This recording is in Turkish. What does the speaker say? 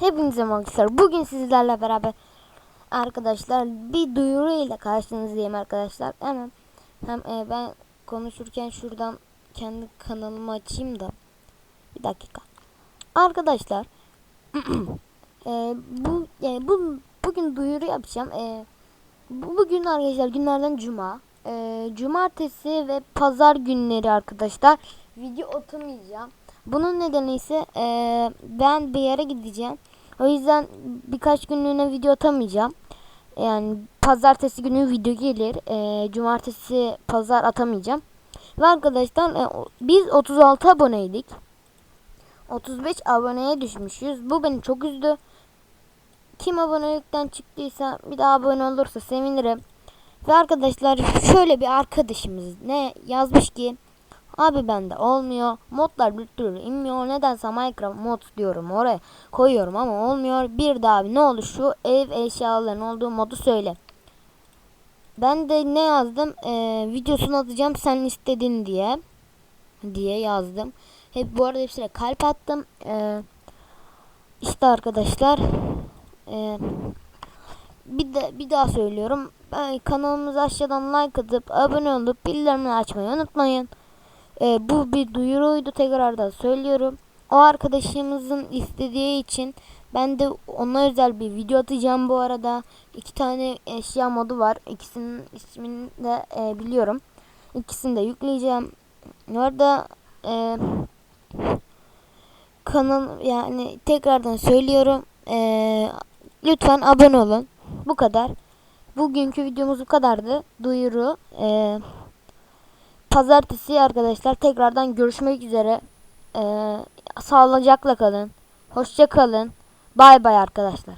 Hepinize arkadaşlar. Bugün sizlerle beraber arkadaşlar bir duyuru ile karşınızdayım arkadaşlar. Hemen hem e, ben konuşurken şuradan kendi kanalımı açayım da bir dakika. Arkadaşlar e, bu e, bu bugün duyuru yapacağım. E, bu, bugün arkadaşlar günlerden cuma. E, cumartesi ve pazar günleri arkadaşlar video atamayacağım. Bunun nedeni ise e, ben bir yere gideceğim. O yüzden birkaç günlüğüne video atamayacağım. Yani pazartesi günü video gelir. E, cumartesi pazar atamayacağım. Ve arkadaşlar e, biz 36 aboneydik. 35 aboneye düşmüşüz. Bu beni çok üzdü. Kim abonelikten çıktıysa bir daha abone olursa sevinirim. Ve arkadaşlar şöyle bir arkadaşımız ne yazmış ki Abi bende olmuyor. Modlar bir türlü inmiyor. Nedense Minecraft mod diyorum oraya koyuyorum ama olmuyor. Bir daha abi ne olur şu ev eşyalarının olduğu modu söyle. Ben de ne yazdım? Ee, videosunu atacağım sen istedin diye. Diye yazdım. Hep bu arada hepsine kalp attım. Ee, işte arkadaşlar. Ee, bir de bir daha söylüyorum. Kanalımıza aşağıdan like atıp abone olup bildirimleri açmayı unutmayın. Ee, bu bir duyuruydu tekrardan söylüyorum. O arkadaşımızın istediği için ben de ona özel bir video atacağım bu arada. İki tane eşya modu var. İkisinin ismini de e, biliyorum. İkisini de yükleyeceğim. Orada e, kanal yani tekrardan söylüyorum. E, lütfen abone olun. Bu kadar. Bugünkü videomuz bu kadardı. Duyuru. E, pazartesi arkadaşlar tekrardan görüşmek üzere. Ee, sağlıcakla kalın. Hoşça kalın. Bay bay arkadaşlar.